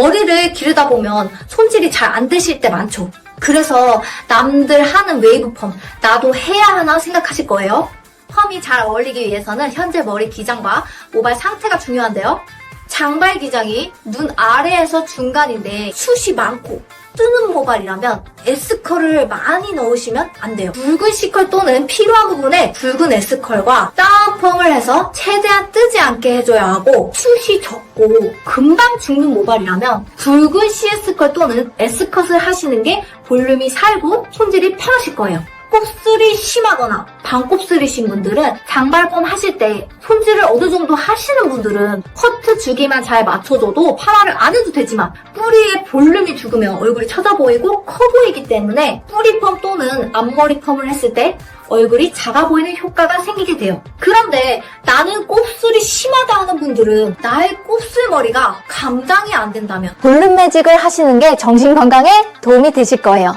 머리를 기르다 보면 손질이 잘 안 되실 때 많죠. 그래서 남들 하는 웨이브 펌 나도 해야 하나 생각하실 거예요. 펌이 잘 어울리기 위해서는 현재 머리 기장과 모발 상태가 중요한데요. 장발 기장이 눈 아래에서 중간인데 숱이 많고 뜨는 모발이라면 S컬을 많이 넣으시면 안 돼요. 붉은 C컬 또는 필요한 부분에 붉은 S컬과 다운펌을 해서 최대한 뜨지 않게 해줘야 하고 숱이 적고 금방 죽는 모발이라면 붉은 CS컬 또는 S컷을 하시는 게 볼륨이 살고 손질이 편하실 거예요. 곱슬이 심하거나 반곱슬이신 분들은 장발펌 하실 때 손질을 어느 정도 하시는 분들은 커트 주기만 잘 맞춰줘도 파마를 안 해도 되지만 뿌리에 볼륨이 죽으면 얼굴이 쳐져 보이고 커 보이기 때문에 뿌리펌 또는 앞머리 펌을 했을 때 얼굴이 작아 보이는 효과가 생기게 돼요. 그런데 나는 곱슬이 심하다 하는 분들은 나의 곱슬머리가 감당이 안 된다면 볼륨 매직을 하시는 게 정신 건강에 도움이 되실 거예요.